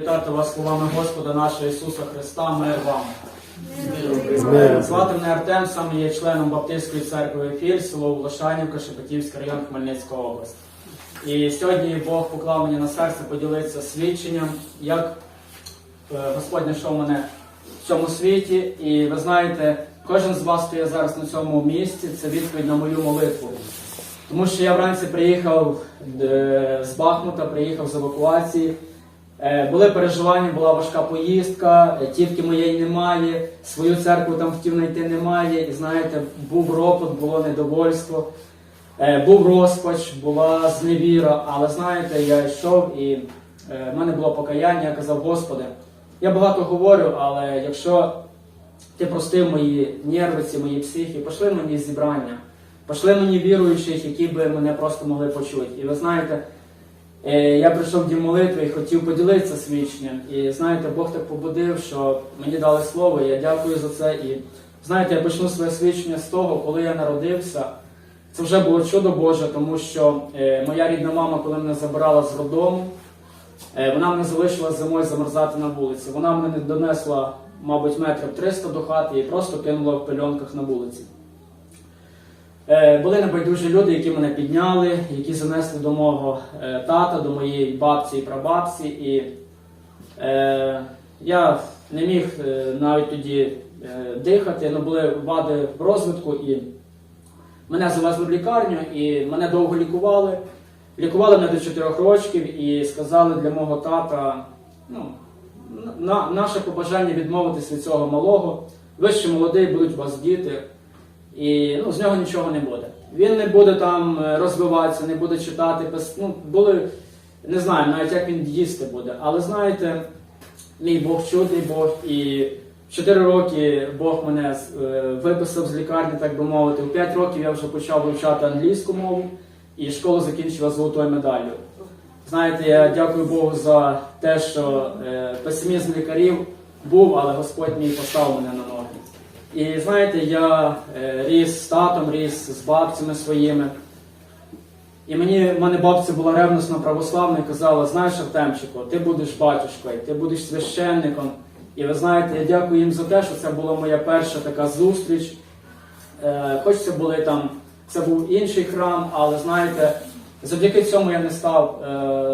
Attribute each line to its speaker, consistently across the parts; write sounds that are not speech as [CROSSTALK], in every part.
Speaker 1: Вітати вас словами Господа нашого Ісуса Христа, мир вам. Звати мене Артем, сам є членом Баптистської церкви Ефір, село Волошанівка, Шепетівський район, Хмельницька область. І сьогодні Бог поклав мені на серце поділитися свідченням, як е, Господь знайшов мене в цьому світі. І ви знаєте, кожен з вас, є зараз на цьому місці, це відповідь на мою молитву. Тому що я вранці приїхав е, з Бахмута, приїхав з евакуації. Е, Були переживання, була важка поїздка, е, тітки моєї немає, свою церкву там хотів знайти немає. І знаєте, був ропот, було недовольство, е, був розпач, була зневіра. Але знаєте, я йшов і в мене було покаяння, я казав, Господи, я багато говорю, але якщо ти простив мої нерви, ці мої психі, пошли мені зібрання, пошли мені віруючих, які би мене просто могли почути. І ви знаєте. Е, Я прийшов дім молитви і хотів поділитися свідченням. І знаєте, Бог так побудив, що мені дали слово, і я дякую за це. І знаєте, я почну своє свідчення з того, коли я народився. Це вже було чудо Боже, тому що е, моя рідна мама, коли мене забирала з роддому, е, вона мене залишила зимою замерзати на вулиці. Вона мене донесла, мабуть, метрів 300 до хати і просто кинула в пельонках на вулиці. Е, Були небайдужі люди, які мене підняли, які занесли до мого е, тата, до моєї бабці і прабабці. І е, я не міг навіть тоді дихати, але були вади в розвитку. І мене завезли в лікарню, і мене довго лікували. Лікували мене до 4 років і сказали для мого тата, ну, на, наше побажання відмовитись від цього малого. Ви ще молодий, будуть у вас діти і ну, з нього нічого не буде. Він не буде там е, розвиватися, не буде читати. Ну, були, не знаю навіть як він їсти буде. Але знаєте, мій Бог чудний Бог, і в 4 роки Бог мене е, виписав з лікарні, так би мовити. У 5 років я вже почав вивчати англійську мову і школу закінчила золотою медаллю. Знаєте, я дякую Богу за те, що е, песимізм лікарів був, але Господь мій поставив мене на. І знаєте, я е, ріс з татом, ріс з бабцями своїми. І мені в мене бабця була ревностно православна і казала: знаєш, Артемчику, ти будеш батюшкою, ти будеш священником. І ви знаєте, я дякую їм за те, що це була моя перша така зустріч. Е, хоч це були там, це був інший храм, але знаєте, завдяки цьому я не став е,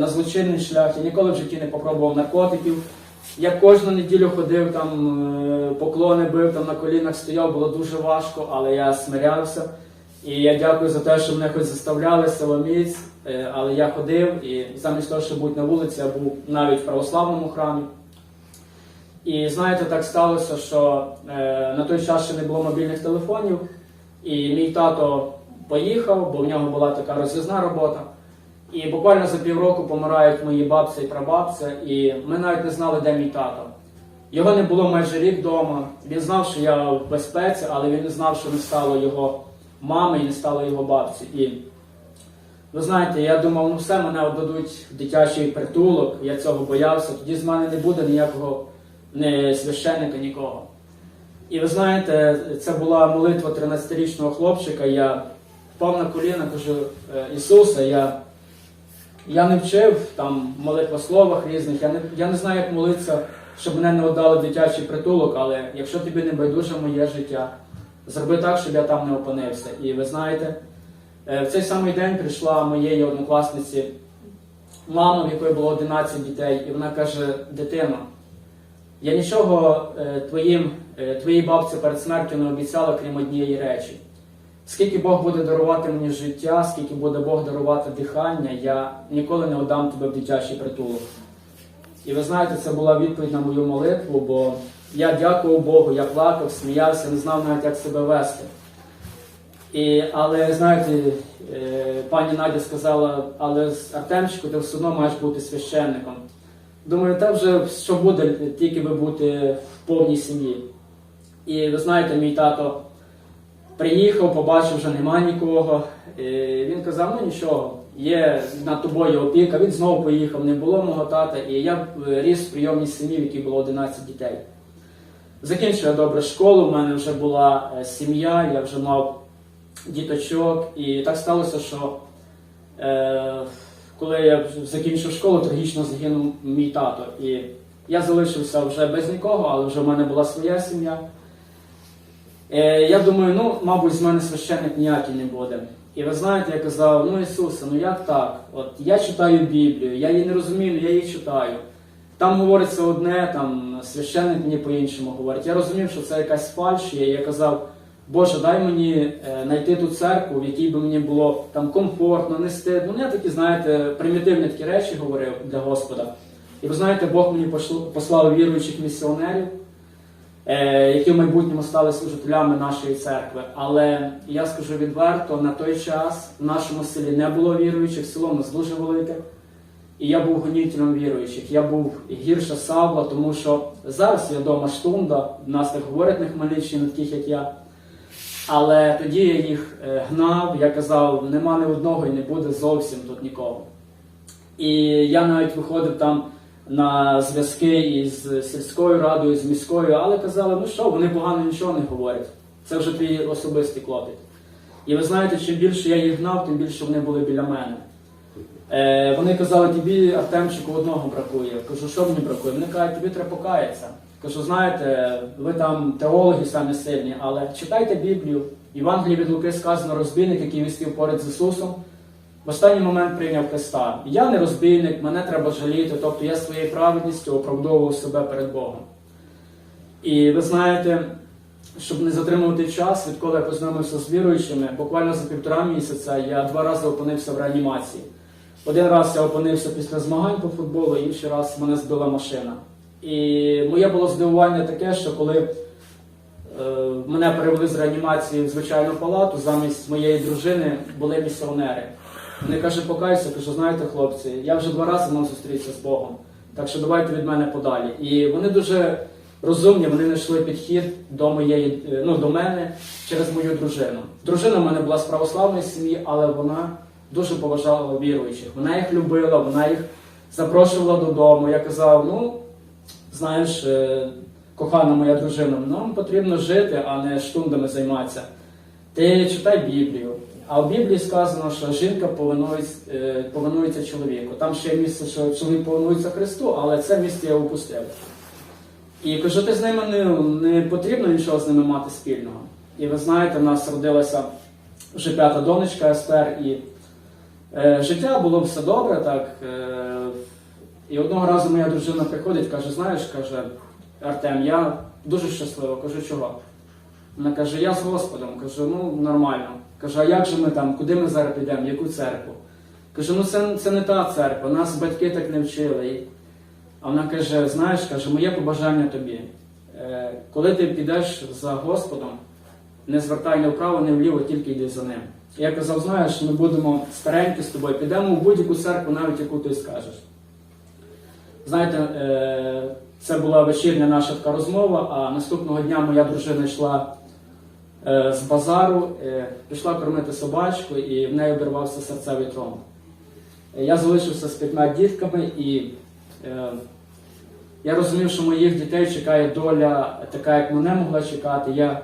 Speaker 1: на злочинний шлях, я ніколи в житті не попробував наркотиків. Я кожну неділю ходив там, е, поклони бив, там на колінах стояв, було дуже важко, але я смирявся. І я дякую за те, що мене хоч заставляли силоміць, е, але я ходив і замість того, щоб бути на вулиці, я був навіть в православному храмі. І знаєте, так сталося, що е, на той час ще не було мобільних телефонів, і мій тато поїхав, бо в нього була така розв'язна робота. І буквально за півроку помирають мої бабця і прабабця, і ми навіть не знали, де мій тато. Його не було майже рік вдома. Він знав, що я в безпеці, але він не знав, що не стало його мами і не стало його бабці. І ви знаєте, я думав, ну все, мене віддадуть в дитячий притулок, я цього боявся, тоді з мене не буде ніякого не священника, нікого. І ви знаєте, це була молитва 13-річного хлопчика. Я впав на коліна, кажу, «Е, Ісусе, я, я не вчив там молитвословах різних, я не, я не знаю, як молитися, щоб мене не віддали дитячий притулок, але якщо тобі не байдуже моє життя, зроби так, щоб я там не опинився. І ви знаєте, е, в цей самий день прийшла моєї однокласниці мама, в якої було 11 дітей, і вона каже: дитино, я нічого е, твоїм, е, твоїй бабці перед смертю не обіцяла, крім однієї речі. Скільки Бог буде дарувати мені життя, скільки буде Бог дарувати дихання, я ніколи не віддам тебе в дитячий притулок. І ви знаєте, це була відповідь на мою молитву, бо я дякував Богу, я плакав, сміявся, не знав навіть, як себе вести. І, але знаєте, е, пані Надя сказала, але Артемчику ти все одно маєш бути священником. Думаю, та вже що буде, тільки ви бути в повній сім'ї. І ви знаєте, мій тато приїхав, побачив, що немає нікого. І він казав, ну нічого, є над тобою опіка. Він знову поїхав, не було мого тата, і я е, ріс в прийомній сім'ї, в якій було 11 дітей. Закінчив я добре школу, в мене вже була е, сім'я, я вже мав діточок, і так сталося, що е, коли я закінчив школу, трагічно загинув мій тато. І я залишився вже без нікого, але вже в мене була своя сім'я. Е, я думаю, ну, мабуть, з мене священник ніякий не буде. І ви знаєте, я казав, ну Ісусе, ну як так? От я читаю Біблію, я її не розумію, я її читаю. Там говориться одне, там священник мені по-іншому говорить. Я розумів, що це якась фальш, і я казав, Боже, дай мені е, знайти ту церкву, в якій би мені було там комфортно, не стидно. Ну, я такі, знаєте, примітивні такі речі говорив для Господа. І ви знаєте, Бог мені послав віруючих місіонерів, які в майбутньому стали служителями нашої церкви. Але я скажу відверто, на той час в нашому селі не було віруючих, село у нас дуже велике. І я був гонітелем віруючих. Я був гірше Савла, тому що зараз я вдома штунда, в нас так говорять на Хмельниччині, таких як я. Але тоді я їх е, гнав, я казав, нема ні одного і не буде зовсім тут нікого. І я навіть виходив там на зв'язки із сільською радою, з міською, але казали, ну що, вони погано нічого не говорять. Це вже твій особистий клопіт. І ви знаєте, чим більше я їх гнав, тим більше вони були біля мене. Е, вони казали, тобі Артемчику одного бракує. Кажу, що мені бракує? Вони кажуть, тобі треба покаятися. Кажу, знаєте, ви там теологи самі сильні, але читайте Біблію. Євангелії від Луки сказано розбійник, який вістів поряд з Ісусом. В останній момент прийняв Христа. Я не розбійник, мене треба жаліти, тобто я своєю праведністю оправдовував себе перед Богом. І ви знаєте, щоб не затримувати час, відколи я познайомився з віруючими, буквально за півтора місяця я два рази опинився в реанімації. Один раз я опинився після змагань по футболу, інший раз мене збила машина. І моє було здивування таке, що коли е, мене перевели з реанімації в звичайну палату, замість моєї дружини були місіонери. Вони каже, покайся, кажу, знаєте, хлопці, я вже два рази мав зустрітися з Богом, так що давайте від мене подалі. І вони дуже розумні, вони знайшли підхід до моєї, е, ну, до мене через мою дружину. Дружина в мене була з православної сім'ї, але вона дуже поважала віруючих. Вона їх любила, вона їх запрошувала додому. Я казав, ну, знаєш, е, кохана моя дружина, нам потрібно жити, а не штундами займатися. Ти читай Біблію. А в Біблії сказано, що жінка е, повинується чоловіку. Там ще є місце, що чоловік повинується Христу, але це місце я упустив. І кажу, ти з ними не, не потрібно нічого з ними мати спільного. І ви знаєте, в нас родилася вже п'ята донечка Естер, і е, життя було все добре, так. Е, і одного разу моя дружина приходить, каже, знаєш, каже, Артем, я дуже щаслива. Кажу, чого? Вона каже, я з Господом. Кажу, ну нормально. Кажу, а як же ми там, куди ми зараз підемо, яку церкву? Кажу, ну це, це не та церква, нас батьки так не вчили. А вона каже, знаєш, каже, моє побажання тобі. Е, коли ти підеш за Господом, не звертай не вправо, не вліво, тільки йди за ним. Я казав, знаєш, ми будемо старенькі з тобою, підемо в будь-яку церкву, навіть яку ти скажеш. Знаєте, е, це була вечірня наша така розмова, а наступного дня моя дружина йшла з базару, е, пішла кормити собачку, і в неї обірвався серцевий тромб. Е, Я залишився з п'ятьма дітками, і е, я розумів, що моїх дітей чекає доля така, як мене могла чекати. Я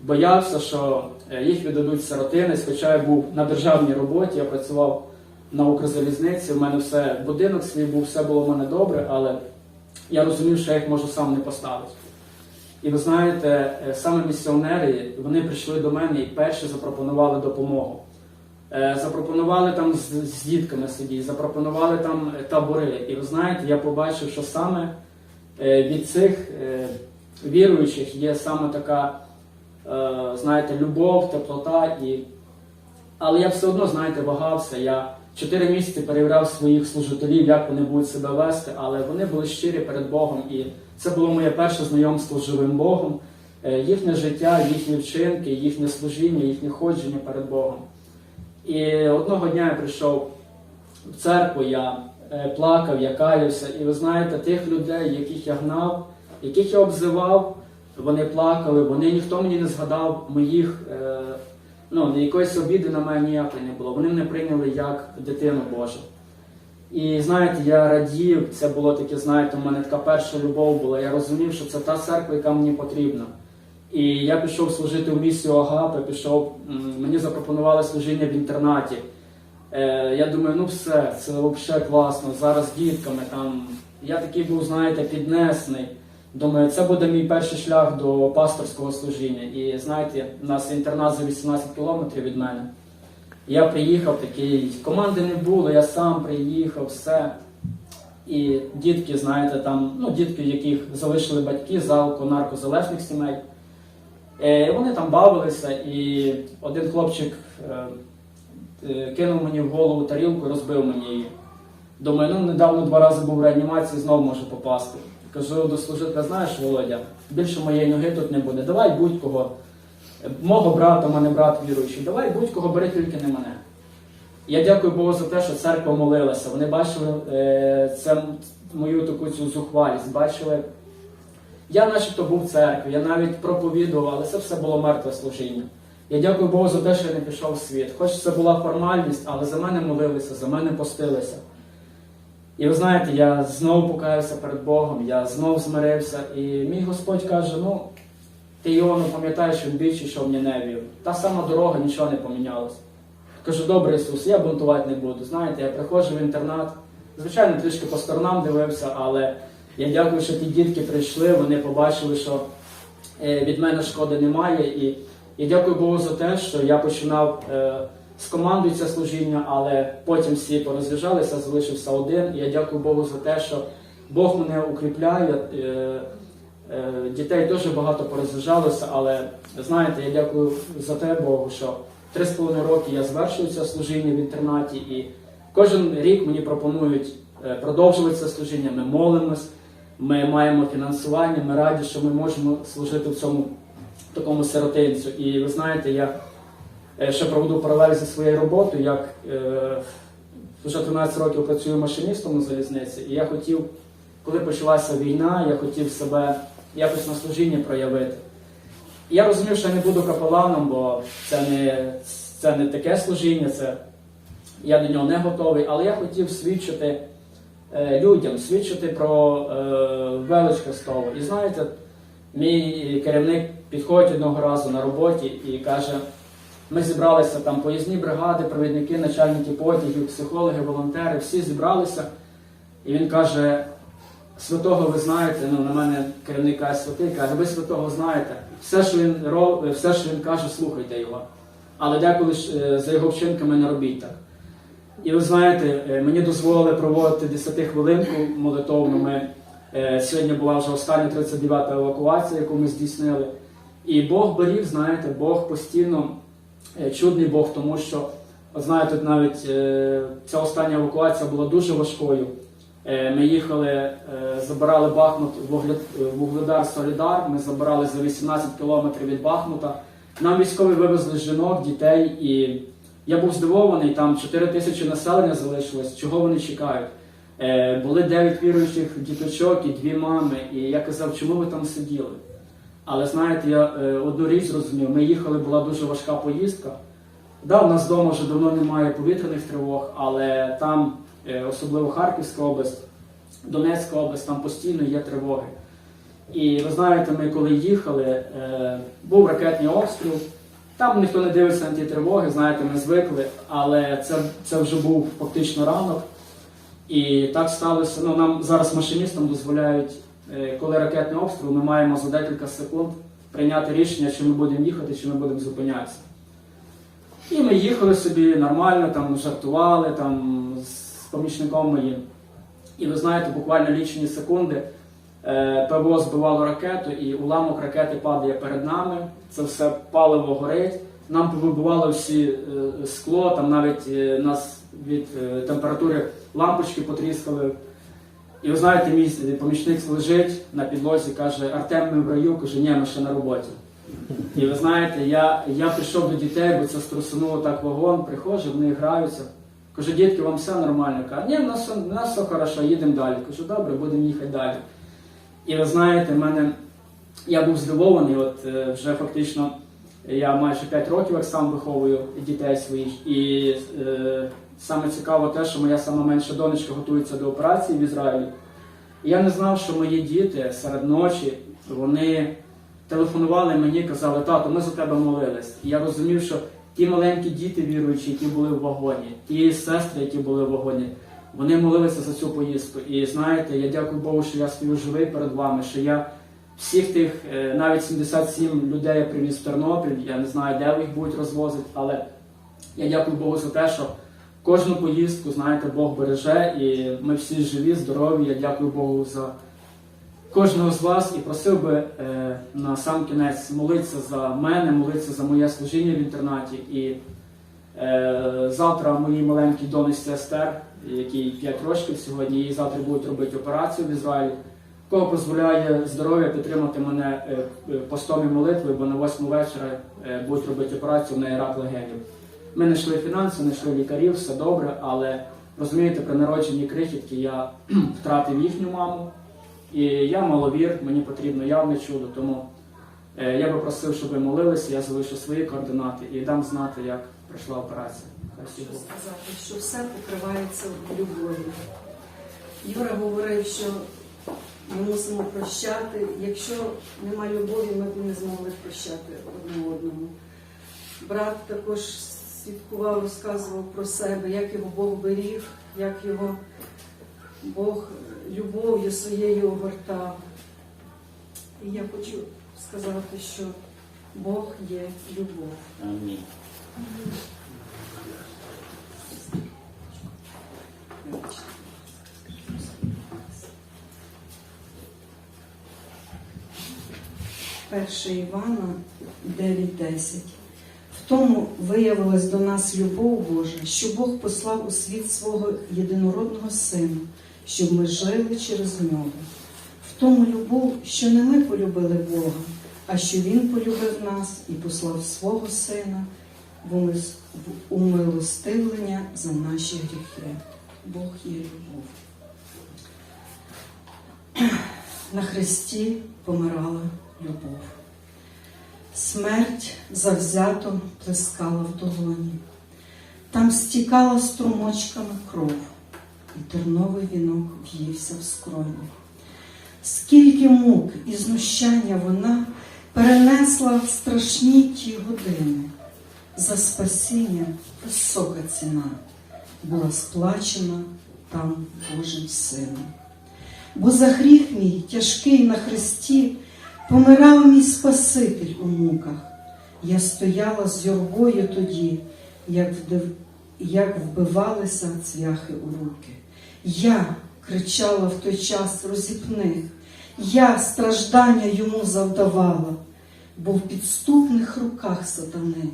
Speaker 1: боявся, що е, їх віддадуть сиротинець, хоча я був на державній роботі, я працював на Укрзалізниці, в мене все, будинок свій був, все було в мене добре, але я розумів, що я їх можу сам не поставити. І ви знаєте, е, саме місіонери вони прийшли до мене і перші запропонували допомогу. Е, Запропонували там з, дітками сидіти, запропонували там табори. І ви знаєте, я побачив, що саме е, від цих віруючих є саме така, знаєте, любов, теплота. І... Але я все одно, знаєте, вагався. Я чотири місяці перевіряв своїх служителів, як вони будуть себе вести, але вони були щирі перед Богом. І це було моє перше знайомство з живим Богом, Е, їхнє життя, їхні вчинки, їхнє служіння, їхнє ходження перед Богом. І одного дня я прийшов в церкву, я е, плакав, я каявся. І ви знаєте, тих людей, яких я гнав, яких я обзивав, вони плакали, вони ніхто мені не згадав моїх, е, ну, якоїсь обіди на мене ніякої не було. Вони мене прийняли як дитину Божу. І знаєте, я радів, це було таке, знаєте, у мене така перша любов була. Я розумів, що це та церква, яка мені потрібна. І я пішов служити в місію Агапи, пішов, мені запропонували служіння в інтернаті. Е, я думаю, ну все, це взагалі класно. Зараз з дітками там. Я такий був, знаєте, піднесений. Думаю, це буде мій перший шлях до пасторського служіння. І знаєте, у нас інтернат за 18 кілометрів від мене. Я приїхав такий, команди не було, я сам приїхав, все. І дітки, знаєте, там, ну, дітки, яких залишили батьки з алко-наркозалежних сімей. Е, вони там бавилися, і один хлопчик е, е, кинув мені в голову тарілку розбив мені її. Думаю, ну недавно два рази був в реанімації, знову може попасти. Кажу до служителя, знаєш, Володя, більше моєї ноги тут не буде. Давай будь-кого. Мого брата, мене брат віруючий, давай будь-кого бери тільки не мене. Я дякую Богу за те, що церква молилася. Вони бачили е, це мою таку цю зухвалість, бачили. Я начебто був в церкві, я навіть проповідував, але це все було мертве служіння. Я дякую Богу за те, що я не пішов в світ. Хоч це була формальність, але за мене молилися, за мене постилися. І ви знаєте, я знову покаявся перед Богом, я знову змирився, і мій Господь каже: ну, ти Іону пам'ятаєш, він більше йшов в Ніневію. Та сама дорога, нічого не помінялось. Кажу, добре, Ісус, я бунтувати не буду. Знаєте, я приходжу в інтернат. Звичайно, трішки по сторонам дивився, але я дякую, що ті дітки прийшли, вони побачили, що е, від мене шкоди немає. І я дякую Богу за те, що я починав е, з командою це служіння, але потім всі пороз'їжджалися, залишився один. І я дякую Богу за те, що Бог мене укріпляє. Е, Дітей дуже багато пороз'їжджалося, але знаєте, я дякую за те Богу, що три з половиною роки я звершую це служіння в інтернаті, і кожен рік мені пропонують е, продовжувати це служіння. Ми молимось, ми маємо фінансування, ми раді, що ми можемо служити в цьому такому сиротинцю. І ви знаєте, я е, ще проведу паралель зі своєю роботою, як е, вже 13 років працюю машиністом на залізниці, і я хотів коли почалася війна, я хотів себе якось на служінні проявити. Я розумів, що я не буду капеланом, бо це не, це не таке служіння, це, я до нього не готовий, але я хотів свідчити е, людям, свідчити про е, велич Христову. І знаєте, мій керівник підходить одного разу на роботі і каже, ми зібралися там поїзні бригади, провідники, начальники потягів, психологи, волонтери, всі зібралися. І він каже, святого ви знаєте, ну на мене керівник святий, каже, ви святого знаєте. Все, що він ро- все, що він каже, слухайте його. Але деколи е, за його вчинками не робіть так. І ви знаєте, е, мені дозволили проводити 10 хвилинку молитовну. Ми, е, сьогодні була вже остання 39-та евакуація, яку ми здійснили. І Бог беріг, знаєте, Бог постійно е, чудний Бог, тому що, знаєте, навіть е, ця остання евакуація була дуже важкою. Е, Ми їхали, е, забирали Бахмут Вуглед- е, Вугледар Солідар. Ми забирали за 18 кілометрів від Бахмута. Нам військові вивезли жінок, дітей, і я був здивований, там 4 тисячі населення залишилось. Чого вони чекають? Були 9 віруючих діточок і дві мами. І я казав, чому ви там сиділи? Але знаєте, я одну річ зрозумів. Ми їхали, була дуже важка поїздка. Да, у нас вдома вже давно немає повітряних тривог, але там, особливо Харківська область, Донецька область, там постійно є тривоги. І ви знаєте, ми коли їхали, е, був ракетний обстріл. Там ніхто не дивиться на ті тривоги, знаєте, ми звикли, але це, це вже був фактично ранок. І так сталося. Ну, нам зараз машиністам дозволяють, е, коли ракетний обстріл, ми маємо за декілька секунд прийняти рішення, чи ми будемо їхати, чи ми будемо зупинятися. І ми їхали собі нормально, там жартували там, помічником моїм. І ви знаєте, буквально лічені секунди е, ПВО збивало ракету, і уламок ракети падає перед нами. Це все паливо горить. Нам повибивало всі е, скло, там навіть е, нас від температури лампочки потріскали. І ви знаєте, мій помічник лежить на підлозі, каже, Артем, ми в раю, каже, ні, ми ще на роботі. І ви знаєте, я, я прийшов до дітей, бо це струсунуло так вагон, приходжу, вони граються. Кажу, дітки, вам все нормально? Кажу, ні, в нас, все- в нас все хорошо, їдемо далі. Кажу, добре, будемо їхати далі. І ви знаєте, мене я був здивований, от е, вже фактично я майже 5 років як сам виховую дітей своїх. І е, саме цікаво те, що моя сама менша донечка готується до операції в Ізраїлі. І я не знав, що мої діти серед ночі вони телефонували мені, казали, тато, ми за тебе молились. І я розумів, що ті маленькі діти віруючі, які були в вагоні, ті сестри, які були в вагоні, вони молилися за цю поїздку. І знаєте, я дякую Богу, що я стою живий перед вами, що я всіх тих, е, навіть 77 людей я привіз в Тернопіль, я не знаю, де їх будуть розвозити, але я дякую Богу за те, що кожну поїздку, знаєте, Бог береже, і ми всі живі, здорові. Я дякую Богу за кожного з вас і просив би е, на сам кінець молитися за мене, молитися за моє служіння в інтернаті. І е, завтра моїй маленькій донечці Естер, якій 5 років сьогодні, їй завтра будуть робити операцію в Ізраїлі. Кого дозволяє здоров'я підтримати мене е, е, постом і молитвою, бо на 8 вечора е, будуть робити операцію в неї рак легенів. Ми не йшли фінанси, не йшли лікарів, все добре, але розумієте, при народженні крихітки я [CLEARS THROAT] втратив їхню маму. І я маловір, мені потрібно явне чудо, тому е, я би просив, щоб ви молилися, я залишу свої координати і дам знати, як пройшла операція.
Speaker 2: Хочу сказати, що все покривається любов'ю. Юра говорив, що ми мусимо прощати. Якщо нема любові, ми б не змогли прощати одне одному. Брат також свідкував, розказував про себе, як його Бог беріг, як його Бог любов'ю своєю огортав. І я хочу сказати, що Бог є любов.
Speaker 1: Амінь.
Speaker 2: Перше Івана 9.10. В тому виявилась до нас любов Божа, що Бог послав у світ свого єдинородного Сина, щоб ми жили через нього. В тому любов, що не ми полюбили Бога, а що Він полюбив нас і послав свого Сина в умилостивлення за наші гріхи. Бог є любов. [CLEARS THROAT] На Христі помирала любов. Смерть завзято плескала в долоні. Там стікала струмочками кров, і терновий вінок в'ївся в скроні. Скільки мук і знущання вона перенесла в страшні ті години. За спасіння висока ціна була сплачена там Божим Сином. Бо за гріх мій тяжкий на хресті помирав мій Спаситель у муках. Я стояла з юрбою тоді, як, вбивалися цвяхи у руки. Я кричала в той час розіпних, я страждання йому завдавала, бо в підступних руках сатани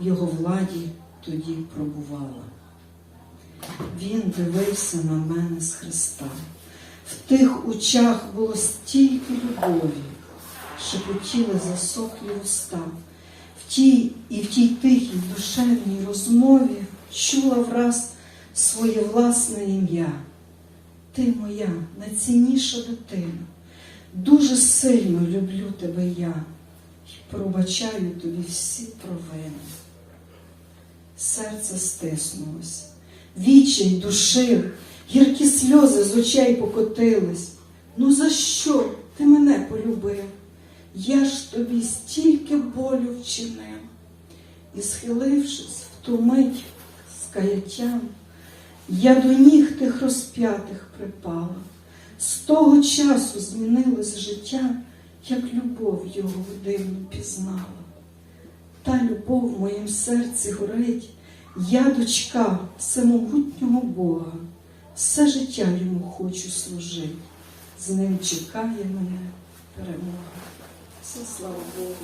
Speaker 2: його владі тоді пробувала. Він дивився на мене з Христа. В тих очах було стільки любові, шепотіли засохлі уста. В тій і в тій тихій душевній розмові чула враз своє власне ім'я. Ти моя найцінніша дитина, дуже сильно люблю тебе я і пробачаю тобі всі провини. Серце стиснулось, вічай душив, гіркі сльози з очей покотились. Ну за що ти мене полюбив? Я ж тобі стільки болю вчинив. І, схилившись в ту мить з каяттям, я до ніг тих розп'ятих припала. З того часу змінилось життя, як любов його дивно пізнала. Та любов в моїм серці горить, я дочка всемогутнього Бога, все життя йому хочу служити, з ним чекає мене перемога. Все слава Богу.